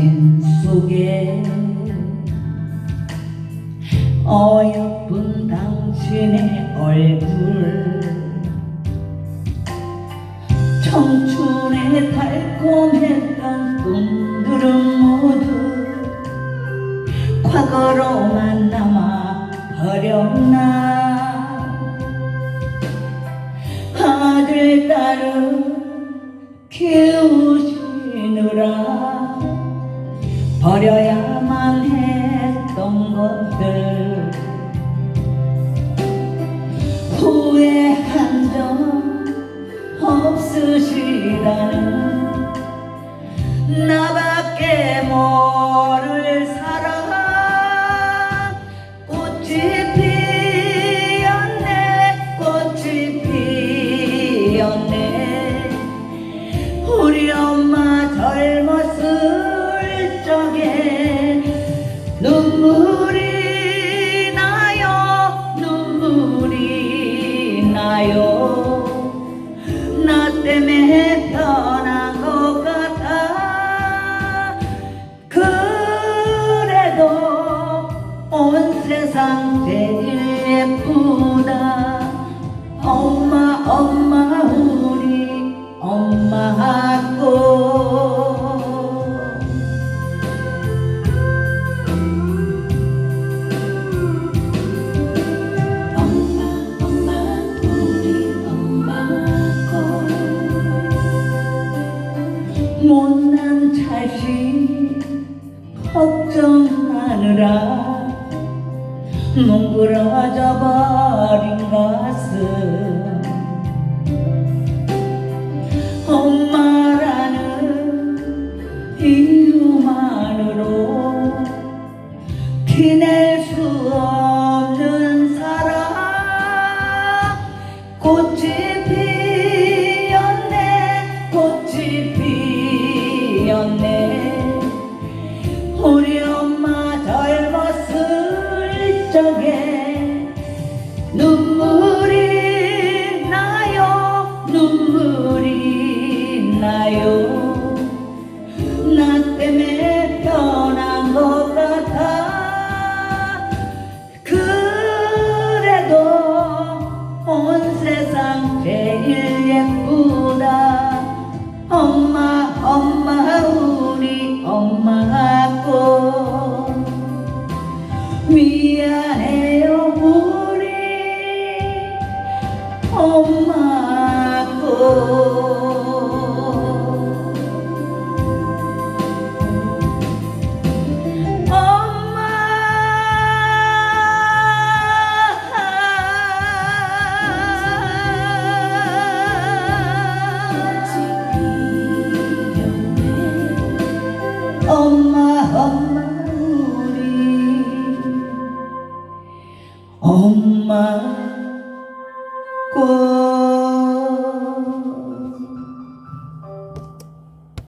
사진 속에 어여쁜 당신의 얼굴 청춘의 달콤했던 꿈들은 모두 과거로만 남아 버렸나? 아들 딸을 키우시느라 버려야만 했던 것들. 후회한 적 없으시다는 눈물이 나요 눈물이 나요. 나 때문에 변한 것 같아. 그래도 온 세상 제일 예쁘다. 엄마 엄마 우리 엄마 뭉그러져 적에 눈물이 나요. 눈물이 나요. 나 때문에 변한 것 같아. 그래도 온 세상 제일 예쁘 엄마. 엄마 우리. 엄마